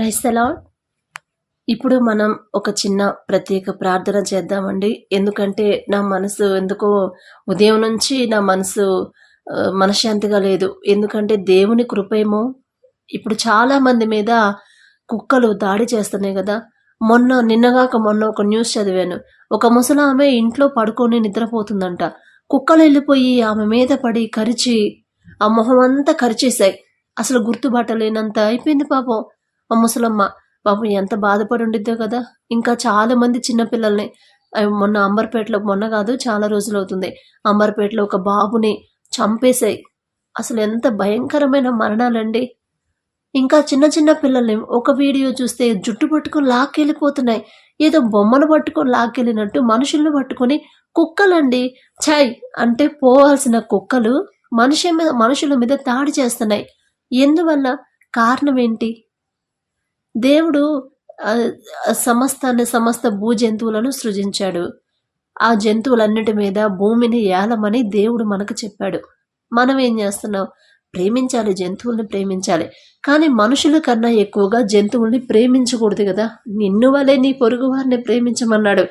క్రైస్తలా ఇప్పుడు మనం ఒక చిన్న ప్రత్యేక ప్రార్థన చేద్దామండి. ఎందుకంటే నా మనసు ఎందుకో ఉదయం నుంచి నా మనసు మనశ్శాంతిగా లేదు. ఎందుకంటే దేవుని కృపేమో ఇప్పుడు చాలా మంది మీద కుక్కలు దాడి చేస్తున్నాయి కదా. మొన్న నిన్నగాక మొన్న ఒక న్యూస్ చదివాను. ఒక ముసలామె ఇంట్లో పడుకొని నిద్రపోతుందంట. కుక్కలు వెళ్ళిపోయి ఆమె మీద పడి కరిచి ఆ మొహం అంతా కరిచేశాయి. అసలు గుర్తుపట్టలేనంత అయిపోయింది పాపం. ఆ ముసలమ్మ పాపం ఎంత బాధపడి ఉండిద్దో కదా. ఇంకా చాలా మంది చిన్నపిల్లల్ని మొన్న అంబర్పేటలో మొన్న కాదు చాలా రోజులు అవుతుంది. అంబర్పేటలో ఒక బాబుని చంపేశాయి. అసలు ఎంత భయంకరమైన మరణాలండి. ఇంకా చిన్న చిన్న పిల్లల్ని ఒక వీడియో చూస్తే జుట్టు పట్టుకొని లాక్కెళ్ళిపోతున్నాయి. ఏదో బొమ్మను పట్టుకొని లాక్కెళ్ళినట్టు మనుషుల్ని పట్టుకొని కుక్కలండి. ఛాయ్ అంటే పోవాల్సిన కుక్కలు మనిషి మీద మనుషుల మీద దాడి చేస్తున్నాయి. ఎందువల్ల? కారణం ఏంటి? దేవుడు సమస్తాన్ని సమస్త భూ జంతువులను సృజించాడు. ఆ జంతువులన్నిటి మీద భూమిని ఏలమని దేవుడు మనకు చెప్పాడు. మనం ఏం చేస్తున్నాం? ప్రేమించాలి జంతువుల్ని ప్రేమించాలి. కానీ మనుషుల కన్నా ఎక్కువగా జంతువుల్ని ప్రేమించకూడదు కదా. నిన్ను వలె నీ పొరుగు వారిని ప్రేమించమన్నాడు.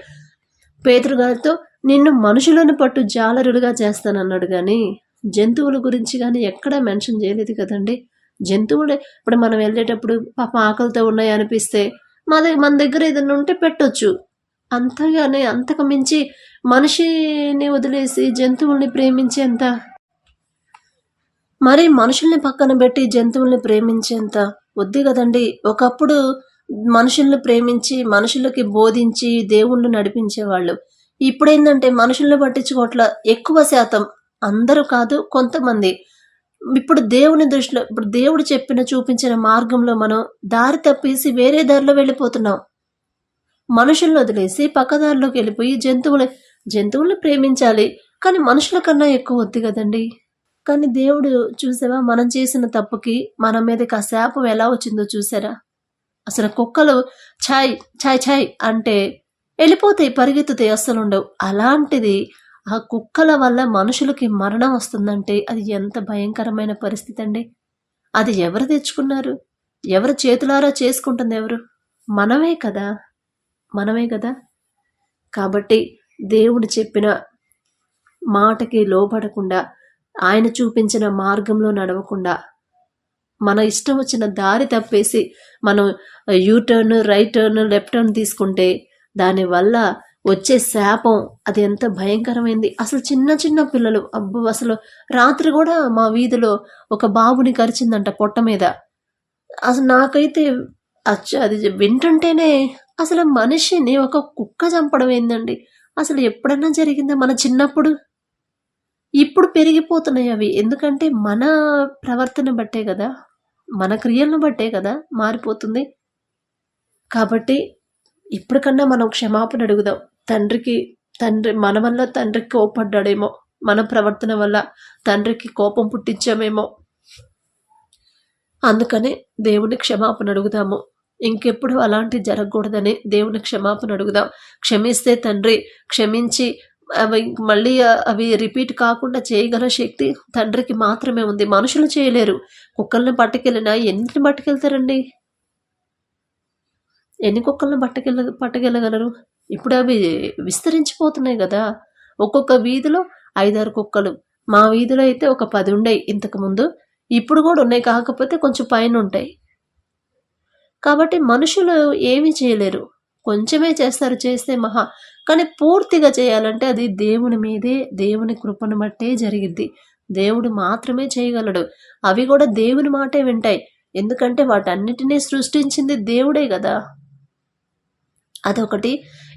పేతురు గారితో నిన్ను మనుషులను పట్టు జాలరులుగా చేస్తానన్నాడు కానీ జంతువుల గురించి కానీ ఎక్కడా మెన్షన్ చేయలేదు కదండి. జంతువులే. ఇప్పుడు మనం వెళ్ళేటప్పుడు పాప ఆకలితో ఉన్నాయి అనిపిస్తే మా దగ్గర మన దగ్గర ఏదైనా ఉంటే పెట్టొచ్చు. అంతగానే అంతకు మించి మనిషిని వదిలేసి జంతువుల్ని ప్రేమించేంత మరి మనుషుల్ని పక్కన పెట్టి జంతువుల్ని ప్రేమించేంత వద్దు కదండి. ఒకప్పుడు మనుషుల్ని ప్రేమించి మనుషులకి బోధించి దేవుళ్ళు నడిపించేవాళ్ళు. ఇప్పుడేంటంటే మనుషుల్ని పట్టించుకోవట్ల ఎక్కువ శాతం అందరూ కాదు కొంతమంది. ఇప్పుడు దేవుని దృష్టిలో ఇప్పుడు దేవుడు చెప్పిన చూపించిన మార్గంలో మనం దారి తప్పేసి వేరే దారిలో వెళ్ళిపోతున్నాం. మనుషులను వదిలేసి పక్కదారిలోకి వెళ్ళిపోయి జంతువుల జంతువుల్ని ప్రేమించాలి. కానీ మనుషుల కన్నా ఎక్కువ వద్దు కదండి. కానీ దేవుడు చూసావా మనం చేసిన తప్పుకి మన మీదకి ఆ శాపం ఎలా వచ్చిందో చూసారా? అసలు కుక్కలు ఛాయ్ ఛాయ్ ఛాయ్ అంటే వెళ్ళిపోతాయి పరిగెత్తుతాయి అస్సలు ఉండవు. అలాంటిది ఆ కుక్కల వల్ల మనుషులకి మరణం వస్తుందంటే అది ఎంత భయంకరమైన పరిస్థితి అండి అది ఎవరు తెచ్చుకున్నారు? ఎవరు చేతులారా చేసుకుంటుంది ఎవరు? మనమే కదా. మనమే కదా. కాబట్టి దేవుడు చెప్పిన మాటకి లోపడకుండా ఆయన చూపించిన మార్గంలో నడవకుండా మన ఇష్టం వచ్చిన దారి తప్పేసి మనం U turn right turn left turn తీసుకుంటే దానివల్ల వచ్చే శాపం అది ఎంత భయంకరమైంది. అసలు చిన్న చిన్న పిల్లలు అబ్బో అసలు రాత్రి కూడా మా వీధిలో ఒక బాబుని కరిచిందంట పొట్ట మీద. అసలు నాకైతే అచ్చ అది వింటుంటేనే అసలు మనిషిని ఒక కుక్క చంపడం ఏందండి అసలు ఎప్పుడన్నా జరిగిందా మన చిన్నప్పుడు? ఇప్పుడు పెరిగిపోతున్నాయి అవి. ఎందుకంటే మన ప్రవర్తన బట్టే కదా మన క్రియలను బట్టే కదా మారిపోతుంది. కాబట్టి ఇప్పటికన్నా మనం క్షమాపణ అడుగుదాం. తండ్రికి తండ్రి మన వల్ల తండ్రికి కోపడ్డాడేమో మన ప్రవర్తన వల్ల తండ్రికి కోపం పుట్టించామేమో. అందుకనే దేవుని క్షమాపణ అడుగుదాము. ఇంకెప్పుడు అలాంటి జరగకూడదని దేవుని క్షమాపణ అడుగుదాం. క్షమిస్తే తండ్రి క్షమించి అవి మళ్ళీ అవి రిపీట్ కాకుండా చేయగల శక్తి తండ్రికి మాత్రమే ఉంది. మనుషులు చేయలేరు. కుక్కల్ని పట్టుకెళ్ళినా ఎన్నిటిని పట్టుకెళ్తారండి. ఎన్ని కుక్కలను పట్టుకెళ్ళ పట్టుకెళ్ళగలరు? ఇప్పుడు అవి విస్తరించిపోతున్నాయి కదా. ఒక్కొక్క వీధిలో ఐదారు కుక్కలు. మా వీధిలో అయితే ఒక పది ఉండేవి ఇంతకు ముందు. ఇప్పుడు కూడా ఉన్నాయి. కాకపోతే కొంచెం పైన ఉంటాయి. కాబట్టి మనుషులు ఏమీ చేయలేరు. కొంచెమే చేస్తారు. చేస్తే మహా. కానీ పూర్తిగా చేయాలంటే అది దేవుని మీదే దేవుని కృపను బట్టే జరిగిద్ది. దేవుడు మాత్రమే చేయగలడు. అవి కూడా దేవుని మాటే వింటాయి. ఎందుకంటే వాటన్నిటినీ సృష్టించింది దేవుడే కదా. అదొకటి.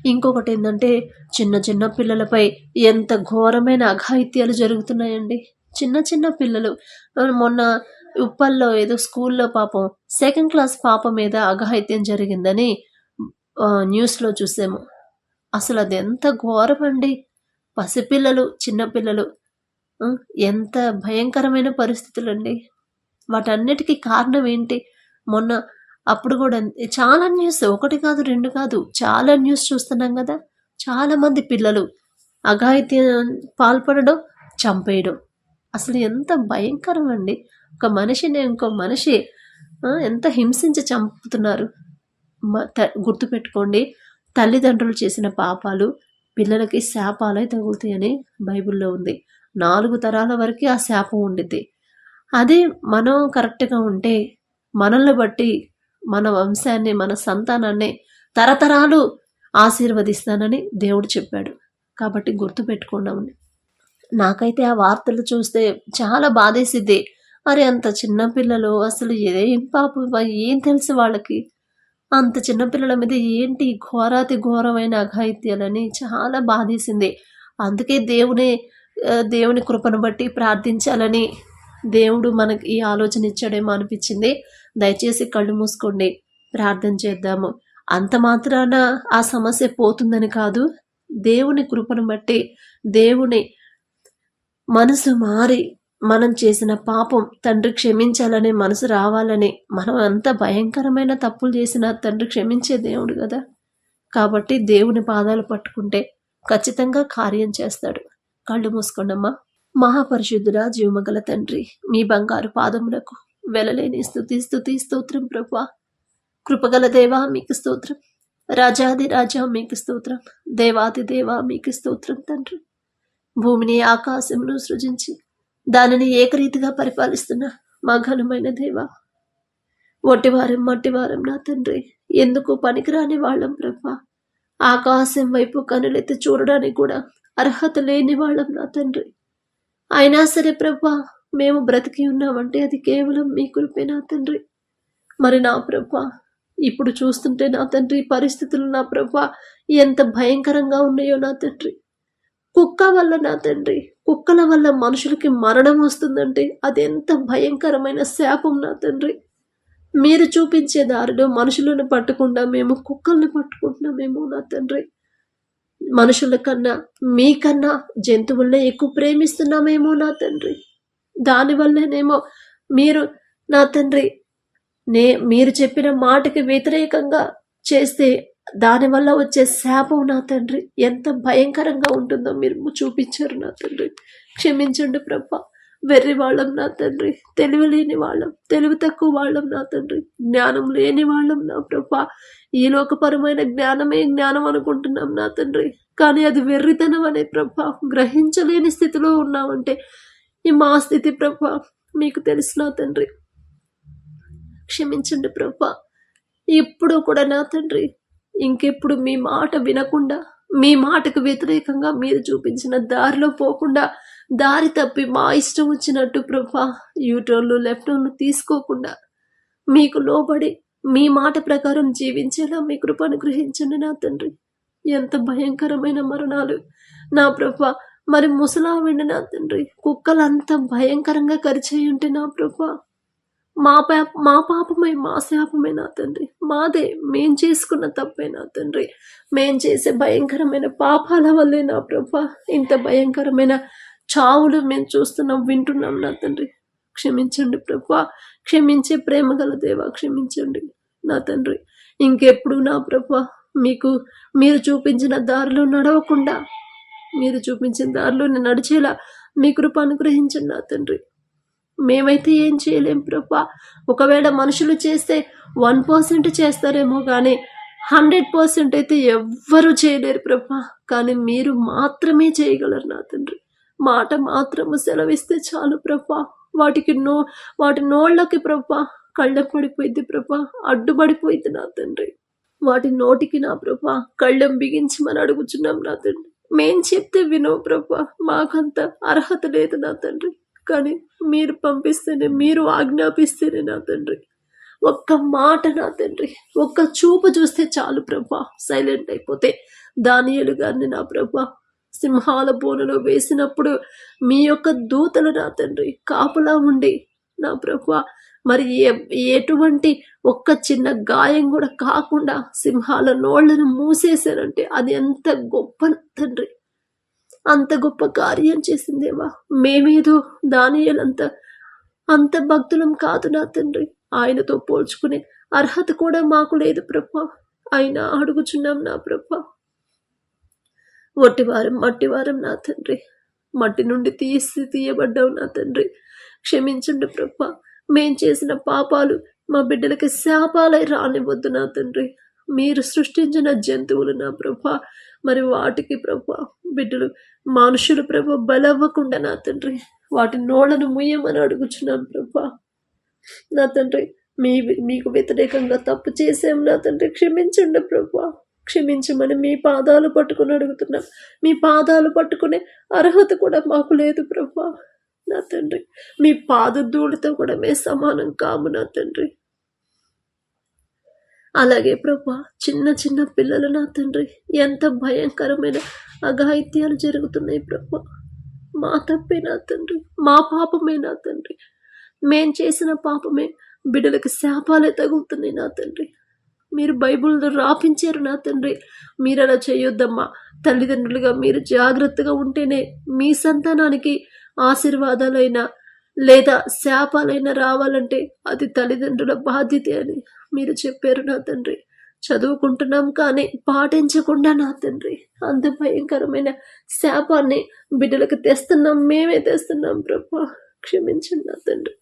ఇంకొకటి ఏంటంటే చిన్న చిన్న పిల్లలపై ఎంత ఘోరమైన అఘాయిత్యాలు జరుగుతున్నాయండి. చిన్న చిన్న పిల్లలు. మొన్న ఉప్పల్లో ఏదో స్కూల్లో పాపం సెకండ్ క్లాస్ పాప మీద అఘాయిత్యం జరిగిందని న్యూస్లో చూసాము. అసలు అది ఎంత ఘోరం అండి పసిపిల్లలు చిన్నపిల్లలు. ఎంత భయంకరమైన పరిస్థితులండి. వాటన్నిటికీ కారణం ఏంటి మొన్న అప్పుడు కూడా చాలా న్యూస్ ఒకటి కాదు రెండు కాదు చాలా న్యూస్ చూస్తున్నాం కదా. చాలా మంది పిల్లలు అఘాయిత్యం పాల్పడడం చంపేయడం. అసలు ఎంత భయంకరం అండి. ఒక మనిషిని ఇంకో మనిషి ఎంత హింసించి చంపుతున్నారు. మ- త- గుర్తుపెట్టుకోండి తల్లిదండ్రులు చేసిన పాపాలు పిల్లలకి శాపాలై తగులుతాయని బైబిల్లో ఉంది. నాలుగు తరాల వరకు ఆ శాపం ఉండిద్ది. అదే మనం కరెక్ట్గా ఉంటే మనల్ని బట్టి మన వంశాన్ని మన సంతానాన్ని తరతరాలు ఆశీర్వదిస్తానని దేవుడు చెప్పాడు. కాబట్టి గుర్తుపెట్టుకున్నామని నాకైతే ఆ వార్తలు చూస్తే చాలా బాధేసిద్ది. అరే అంత చిన్నపిల్లలు అసలు ఏం పాప? ఏం తెలుసు వాళ్ళకి? అంత చిన్నపిల్లల మీద ఏంటి ఘోరాతి ఘోరమైన అఘాయిత్యాలని చాలా బాధేసింది. అందుకే దేవుని దేవుని కృపను బట్టి ప్రార్థించాలని దేవుడు మనకి ఈ ఆలోచన ఇచ్చాడేమో అనిపించింది. దయచేసి కళ్ళు మూసుకోండి. ప్రార్థన చేద్దాము. అంత మాత్రాన ఆ సమస్య పోతుందని కాదు దేవుని కృపను బట్టి దేవుని మనసు మారి మనం చేసిన పాపం తండ్రి క్షమించాలని మనసు రావాలని మనం అంత భయంకరమైన తప్పులు చేసిన తండ్రి క్షమించే దేవుడు కదా. కాబట్టి దేవుని పాదాలు పట్టుకుంటే ఖచ్చితంగా కార్యం చేస్తాడు. కళ్ళు మూసుకోండమ్మా. మహాపరిశుద్ధురా జీవమగల తండ్రి మీ బంగారు పాదములకు వెలలేని స్థుతి స్థుతి స్తోత్రం ప్రభా. కృపగల దేవా మీకు స్తోత్రం. రాజాది రాజా మీకు స్తోత్రం. దేవాది దేవా మీకు స్తోత్రం తండ్రి. భూమిని ఆకాశమును సృజించి దానిని ఏకరీతిగా పరిపాలిస్తున్న మా ఘనమైన దేవా. ఒట్టివారం మట్టివారం నా తండ్రి ఎందుకు పనికిరాని వాళ్ళం ప్రభా. ఆకాశం వైపు కనులెత్తి చూడడానికి కూడా అర్హత లేని వాళ్ళం నా తండ్రి. అయినా సరే ప్రభా మేము బ్రతికి ఉన్నామంటే అది కేవలం మీ కృపే నా తండ్రి. మరి నా ప్రభ ఇప్పుడు చూస్తుంటే నా తండ్రి పరిస్థితులు నా ప్రభ ఎంత భయంకరంగా ఉన్నాయో నా తండ్రి. కుక్క వల్ల నా తండ్రి కుక్కల వల్ల మనుషులకి మరణం వస్తుందంటే అది ఎంత భయంకరమైన శాపం నా తండ్రి. మీరు చూపించే దారిలో మనుషులను పట్టకుండా మేము కుక్కల్ని పట్టుకుంటున్నామేమో నా తండ్రి. మనుషుల కన్నా మీకన్నా జంతువులనే ఎక్కువ ప్రేమిస్తున్నామేమో నా తండ్రి. దానివల్లనేమో మీరు నా తండ్రి నే మీరు చెప్పిన మాటకి వ్యతిరేకంగా చేస్తే దానివల్ల వచ్చే శాపం నా తండ్రి. ఎంత భయంకరంగా ఉంటుందో మీరు చూపించారు నా తండ్రి. క్షమించండి ప్రభ. వెర్రి వాళ్ళం నా తండ్రి. తెలివి లేని వాళ్ళం. తెలివి తక్కువ వాళ్ళం నా తండ్రి. జ్ఞానం లేని వాళ్ళం నా ప్రభ. ఈ లోకపరమైన జ్ఞానమే జ్ఞానం అనుకుంటున్నాం నా తండ్రి. కానీ అది వెర్రితనం అనే ప్రభా. గ్రహించలేని స్థితిలో ఉన్నామంటే ఈ మా స్థితి ప్రభా మీకు తెలుసు నా తండ్రి? క్షమించండి ప్రభా ఇప్పుడు కూడా నా తండ్రి ఇంకెప్పుడు మీ మాట వినకుండా మీ మాటకు వ్యతిరేకంగా మీరు చూపించిన దారిలో పోకుండా దారి తప్పి మా ఇష్టం వచ్చినట్టు ప్రభా యూటర్న్లు లెఫ్టర్న్లు తీసుకోకుండా మీకు లోబడి మీ మాట ప్రకారం జీవించేలా మీ కృప అనుగ్రహించండి నా తండ్రి. ఎంత భయంకరమైన మరణాలు. నా ప్రభా మరి ముసలా నా తండ్రి కుక్కలు అంత భయంకరంగా కరిచేయి ఉంటే నా ప్రభా. మా పాప మా పాపమే మా శాపమే నా తండ్రి. మాదే మేం చేసుకున్న తప్పే నా తండ్రి. మేం చేసే భయంకరమైన పాపాల వల్లే నా ప్రభా. ఇంత భయంకరమైన చావులు మేము చూస్తున్నాం వింటున్నాం నా తండ్రి. క్షమించండి ప్రభా. క్షమించే ప్రేమ గల దేవా క్షమించండి నా తండ్రి. ఇంకెప్పుడు నా ప్రభా మీకు మీరు చూపించిన దారిలో నడవకుండా మీరు చూపించిన దారిలో నేను నడిచేలా మీ కృప అనుగ్రహించండి నా తండ్రి. మేమైతే ఏం చేయలేం ప్రభా. ఒకవేళ మనుషులు చేస్తే వన్ పర్సెంట్ చేస్తారేమో కానీ హండ్రెడ్ పర్సెంట్ అయితే ఎవ్వరూ చేయలేరు ప్రభా. కానీ మీరు మాత్రమే చేయగలరు నా తండ్రి. మాట మాత్రము సెలవిస్తే చాలు ప్రభా. వాటికి నో వాటి నోళ్ళకి ప్రభా కళ్ళెం పడిపోయింది ప్రభా. అడ్డుపడిపోయింది నా తండ్రి. వాటి నోటికి నా ప్రభా కళ్ళెం మనం అడుగుచున్నాం నా తండ్రి. మేం చెప్తే వినవు ప్రభా మాకంత అర్హత లేదు నా తండ్రి. కానీ మీరు పంపిస్తేనే మీరు ఆజ్ఞాపిస్తేనే నా తండ్రి. ఒక్క మాట నా తండ్రి ఒక్క చూపు చూస్తే చాలు ప్రభా సైలెంట్ అయిపోతే. దానియలు గారిని నా ప్రభా సింహాల బోనలో వేసినప్పుడు మీ యొక్క దూతలు నా తండ్రి కాపులా ఉండి నా ప్రభా మరి ఎటువంటి ఒక్క చిన్న గాయం కూడా కాకుండా సింహాల నోళ్ళను మూసేశారంటే అది ఎంత గొప్ప తండ్రి. అంత గొప్ప కార్యం చేసిందేవా మేమేదో దానియలంత అంత భక్తులం కాదు నా తండ్రి. ఆయనతో పోల్చుకునే అర్హత కూడా మాకు లేదు ప్రభా. అయినా అడుగుచున్నాం నా ప్రభా. ఒట్టివారం మట్టివారం నా తండ్రి. మట్టి నుండి తీసి తీయబడ్డావు నా తండ్రి. క్షమించండి ప్రభా. మేం చేసిన పాపాలు మా బిడ్డలకి శాపాలై రానివద్దు నా తండ్రి. మీరు సృష్టించిన జంతువులు నా ప్రభ. మరి వాటికి ప్రభ బిడ్డలు మనుషులు ప్రభ బలవ్వకుండా నా తండ్రి. వాటి నోళ్ళను ముయ్యమని అడుగుచున్నాను ప్రభా. నా తండ్రి మీ మీకు వ్యతిరేకంగా తప్పు చేసాం నా తండ్రి. క్షమించండి ప్రభా. క్షమించమని మీ పాదాలు పట్టుకుని అడుగుతున్నాం. మీ పాదాలు పట్టుకునే అర్హత కూడా మాకు లేదు ప్రభా. నా తండ్రి. మీ పాద ధూళితో కూడా మేము సమానం కాము నా తండ్రి. అలాగే ప్రభా చిన్న చిన్న పిల్లలు నా తండ్రి. ఎంత భయంకరమైన అఘాయిత్యాలు జరుగుతున్నాయి ప్రభా. మా తప్పే నా తండ్రి. మా పాపమే నా తండ్రి. మేం చేసిన పాపమే బిడ్డలకు శాపాలే తగులుతున్నాయి నా తండ్రి. మీరు బైబుల్ రాపించారు నా తండ్రి. మీరు అలా చేయొద్దమ్మా. తల్లిదండ్రులుగా మీరు జాగ్రత్తగా ఉంటేనే మీ సంతానానికి ఆశీర్వాదాలైనా లేదా శాపాలైనా రావాలంటే అది తల్లిదండ్రుల బాధ్యత అని మీరు చెప్పారు నా తండ్రి. చదువుకుంటున్నాం కానీ పాటించకుండా నా తండ్రి. అంత భయంకరమైన శాపాన్ని బిడ్డలకు తెస్తున్నాం మేమే తెస్తున్నాం ప్రభా. క్షమించండి నా తండ్రి.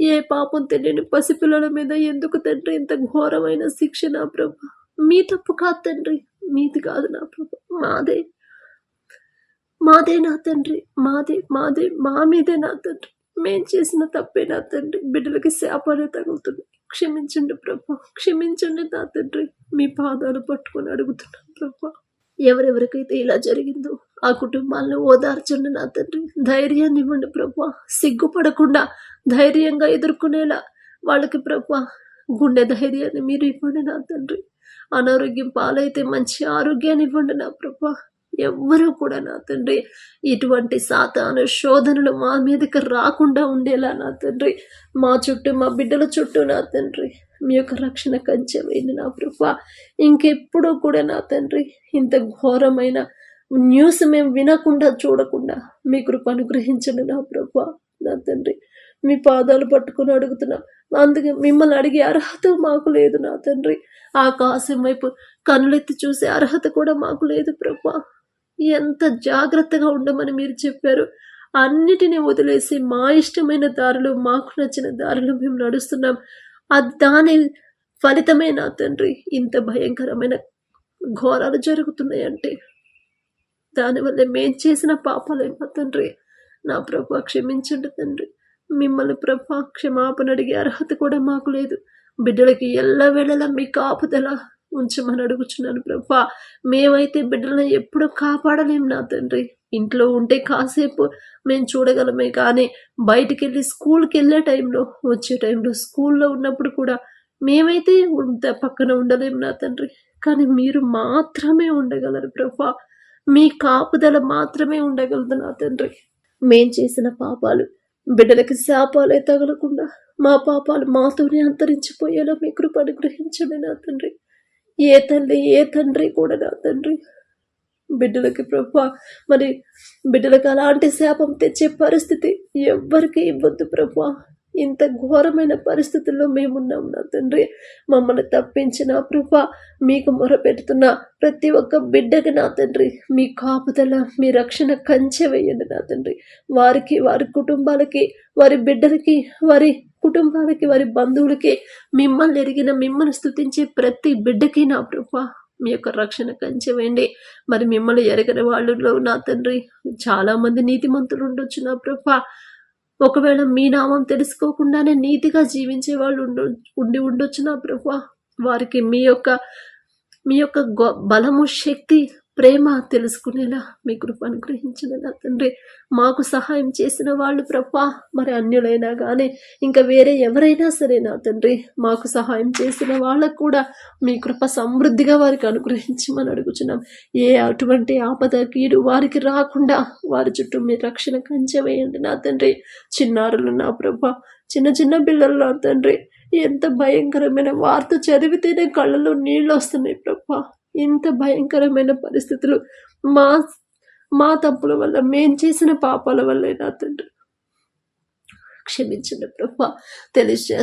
ఏ పాపం తెలియని పసిపిల్లల మీద ఎందుకు తండ్రి ఇంత ఘోరమైన శిక్ష నా ప్రభా? మీ తప్పు కాదు తండ్రి. మీది కాదు నా ప్రభా. మాదే. మాదే నా తండ్రి మాదే మాదే మా మీదే నా తండ్రి. మేం చేసిన తప్పే నా తండ్రి. బిడ్డలకి శాపాలే తగులుతుంది క్షమించండి ప్రభా క్షమించండి నా తండ్రి. మీ పాదాలు పట్టుకొని అడుగుతున్నాను ప్రభా. ఎవరెవరికైతే ఇలా జరిగిందో ఆ కుటుంబాలను ఓదార్చండి నా తండ్రి. ధైర్యాన్ని ఇవ్వండి ప్రభా. సిగ్గుపడకుండా ధైర్యంగా ఎదుర్కొనేలా వాళ్ళకి ప్రభా గుండె ధైర్యాన్ని మీరు ఇవ్వండి నా తండ్రి. అనారోగ్యం పాలైతే మంచి ఆరోగ్యాన్ని ఇవ్వండి నా ప్రభా. ఎవ్వరూ కూడా నా తండ్రి ఇటువంటి సాతాను శోధనలు మా మీదకి రాకుండా ఉండేలా నా తండ్రి. మా చుట్టూ మా బిడ్డల చుట్టూ నా తండ్రి. మీ యొక్క రక్షణ కంచెమైంది నా ప్రభా. ఇంకెప్పుడూ కూడా నా తండ్రి ఇంత ఘోరమైన న్యూస్ మేము వినకుండా చూడకుండా మీ కృప అనుగ్రహించండి నా ప్రభా నా తండ్రి. మీ పాదాలు పట్టుకుని అడుగుతున్నాం. అందుకే మిమ్మల్ని అడిగే అర్హత మాకు లేదు నా తండ్రి. ఆకాశం వైపు కనులెత్తి చూసే అర్హత కూడా మాకు లేదు ప్రభా. ఎంత జాగ్రత్తగా ఉండమని మీరు చెప్పారు. అన్నిటినీ వదిలేసి మా ఇష్టమైన దారిలో మాకు నచ్చిన దారిలో మేము నడుస్తున్నాం. అది దాని ఫలితమే నా తండ్రి. ఇంత భయంకరమైన ఘోరాలు జరుగుతున్నాయంటే దానివల్ల మేం చేసిన పాపాలే మా తండ్రి. నా ప్రభు క్షమించండి తండ్రి. మిమ్మల్ని ప్రభా క్షమాపణ అడిగే అర్హత కూడా మాకు లేదు. బిడ్డలకి ఎల్లవేళలా మీ కాపుదల ఉంచమని అడుగుచున్నాను ప్రభా. మేమైతే బిడ్డలను ఎప్పుడు కాపాడలేం నా తండ్రి. ఇంట్లో ఉంటే కాసేపు మేము చూడగలమే కానీ బయటికి వెళ్ళి స్కూల్కి వెళ్ళే టైంలో వచ్చే టైంలో స్కూల్లో ఉన్నప్పుడు కూడా మేమైతే పక్కన ఉండలేం నా తండ్రి. కానీ మీరు మాత్రమే ఉండగలరు ప్రభా. మీ కాపుదల మాత్రమే ఉండగలదు నా తండ్రి. మేం చేసిన పాపాలు బిడ్డలకి శాపాలే తగలకుండా మా పాపాలు మాతోనే అంతరించిపోయేలా మీ కృప అనుగ్రహించండి నా తండ్రి. ఏ తల్లి ఏ తండ్రి కూడా నా తండ్రి. బిడ్డలకి ప్రభా మరి బిడ్డలకు అలాంటి శాపం తెచ్చే పరిస్థితి ఎవ్వరికీ ఇవ్వద్దు ప్రభా. ఇంత ఘోరమైన పరిస్థితుల్లో మేమున్నాం నా తండ్రి. మమ్మల్ని తప్పించిన ప్రభా మీకు మొరపెడుతున్న ప్రతి ఒక్క బిడ్డకి నా తండ్రి. మీ కాపుదల మీ రక్షణ కంచె వేయండి నా తండ్రి. వారికి వారి కుటుంబాలకి వారి బిడ్డలకి వారి కుటుంబాలకి వారి బంధువులకి మిమ్మల్ని ఎరిగిన మిమ్మల్ని స్థుతించే ప్రతి బిడ్డకి నా ప్రభా మీ యొక్క రక్షణ కంచె వేయండి. మరి మిమ్మల్ని ఎరగని వాళ్ళలో నా తండ్రి చాలామంది నీతిమంతులు ఉండొచ్చు నా ప్రభా. ఒకవేళ మీ నామం తెలుసుకోకుండానే నీతిగా జీవించే వాళ్ళు ఉండ ఉండి ఉండొచ్చు నా ప్రభా. వారికి మీ యొక్క మీ యొక్క గొ- బలము శక్తి ప్రేమ తెలుసుకునేలా మీ కృప అనుగ్రహించిన నా తండ్రి. మాకు సహాయం చేసిన వాళ్ళు ప్రభా మరి అన్యులైనా కానీ ఇంకా వేరే ఎవరైనా సరే నా తండ్రి మాకు సహాయం చేసిన వాళ్ళకు కూడా మీ కృప సమృద్ధిగా వారికి అనుగ్రహించమని అడుగుచున్నాం. ఏ అటువంటి ఆపద కీడు వారికి రాకుండా వారి చుట్టూ మీ రక్షణ కంచె వేయండి నా తండ్రి. చిన్నారులు నా ప్రభా చిన్న చిన్న పిల్లలు నా తండ్రి. ఎంత భయంకరమైన వార్త చదివితేనే కళ్ళలో నీళ్ళు వస్తున్నాయి ప్రభా. ఇంత భయంకరమైన పరిస్థితులు మా మా తప్పుల వల్ల మేం చేసిన పాపాల వల్లే నా తండ్రి. క్షమించండి ప్రభా. తెలిసి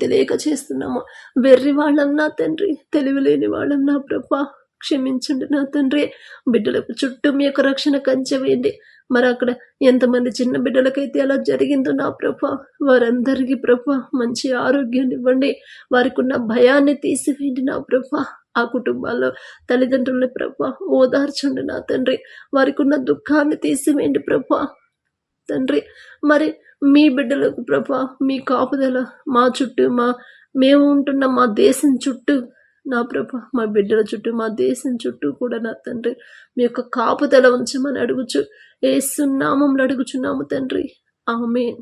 తెలియక చేస్తున్నామో వెర్రి వాళ్ళం నా తండ్రి తెలివిలేని వాళ్ళం నా ప్రభా. క్షమించండి నా తండ్రి. బిడ్డలకు చుట్టూ మీ యొక్క రక్షణ కంచె వేయండి మరి అక్కడ ఎంతమంది చిన్న బిడ్డలకైతే అలా జరిగిందో నా ప్రభ. వారందరికీ ప్రభ మంచి ఆరోగ్యాన్ని ఇవ్వండి. వారికి ఉన్న భయాన్ని తీసివేయండి నా ప్రభ. ఆ కుటుంబాల్లో తల్లిదండ్రులని ప్రభ ఓదార్చండి నా తండ్రి. వారికి ఉన్న దుఃఖాన్ని తీసివేయండి ప్రభ. తండ్రి మరి మీ బిడ్డలకు ప్రభ మీ కాపుదల మా చుట్టూ మా మేము ఉంటున్న మా దేశం చుట్టూ నా ప్రభ మా బిడ్డల చుట్టూ మా దేశం చుట్టూ కూడా నా తండ్రి మీ యొక్క కాపుదల ఉంచమని అడుగుచు ఏ సున్నామంలో అడుగుచున్నాము తండ్రి. ఆమెన్.